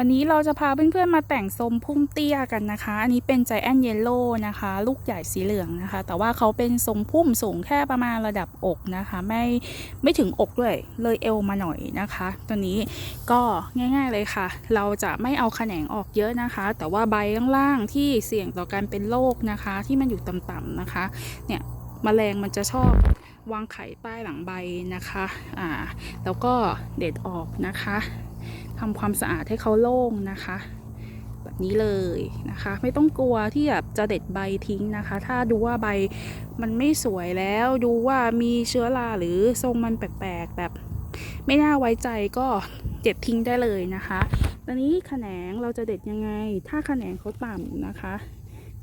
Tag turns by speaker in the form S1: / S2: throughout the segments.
S1: วันนี้เราจะพาเพื่อนๆมาแต่งทรงพุ่มเตี้ยกันนะคะ อันนี้เป็นใจแอนเยลโล่นะคะ ลูกใหญ่สีเหลืองนะคะ แต่ว่าเขาเป็นทรงพุ่มสูงแค่ประมาณระดับอกนะคะ ไม่ไม่ถึงอกด้วยเลยเอวมาหน่อยนะคะ ตัวนี้ก็ง่ายๆเลยค่ะ เราจะไม่เอาแขนงออกเยอะนะคะ แต่ว่าใบล่างๆที่เสี่ยงต่อการเป็นโรคนะคะ ที่มันอยู่ต่ำๆนะคะ เนี่ยแมลงมันจะชอบวางไข่ใต้หลังใบนะคะ อ่า แล้วก็เด็ดออกนะคะ ทำความสะอาดให้เขาโล่งนะคะ แบบนี้เลยนะคะ ไม่ต้องกลัวที่แบบจะเด็ดใบทิ้งนะคะ ถ้าดูว่าใบมันไม่สวยแล้วดูว่ามีเชื้อราหรือทรงมันแปลกๆ แบบไม่น่าไว้ใจก็เด็ดทิ้งได้เลยนะคะตอนนี้แขนงเราจะเด็ดยังไง ถ้าแขนงเขาต่ำนะคะ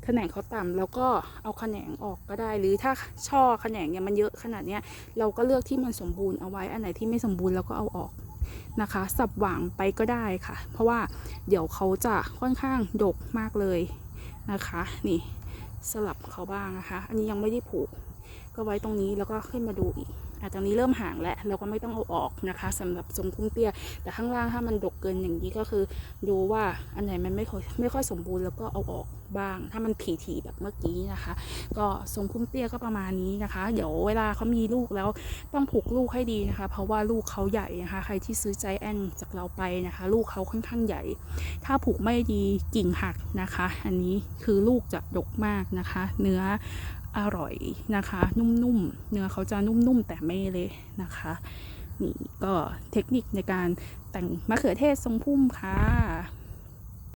S1: แขนงเขาต่ำแล้วก็เอาแขนงออกก็ได้ หรือถ้าช่อแขนงเนี่ยมันเยอะขนาดเนี้ยเราก็เลือกที่มันสมบูรณ์เอาไว้อันไหนที่ไม่สมบูรณ์เราก็เอาออก นะคะ สับหว่างไปก็ได้ค่ะ เพราะว่าเดี๋ยวเขาจะค่อนข้างดกมากเลยนะคะ นี่สลับเขาบ้างนะคะ อันนี้ยังไม่ได้ผูกก็ไว้ตรงนี้แล้วก็ขึ้นมาดูอีก อะตรงนี้เริ่มห่างแล้วเราก็ไม่ต้องเอาออกนะคะสำหรับทรงพุ่มเตี้ย แต่ข้างล่างถ้ามันดกเกินอย่างนี้ก็คือ ดูว่าอันไหนมันไม่ค่อยไม่ค่อยสมบูรณ์แล้วก็เอาออกบ้าง ถ้ามันผีๆแบบเมื่อกี้นะคะ ก็ทรงพุ่มเตี้ยก็ประมาณนี้นะคะ เดี๋ยวเวลาเขามีลูกแล้วต้องผูกลูกให้ดีนะคะ เพราะว่าลูกเขาใหญ่นะคะ ใครที่ซื้อใจแอนจากเราไปนะคะ ลูกเขาค่อนข้างใหญ่ ถ้าผูกไม่ดีกิ่งหักนะคะ อันนี้คือลูกจะดกมากนะคะ เนื้อ อร่อยนะคะ นุ่มๆ เนื้อเขาจะนุ่มๆ แต่ไม่เละนะคะนี่ก็เทคนิคในการแต่งมะเขือเทศทรงพุ่มค่ะ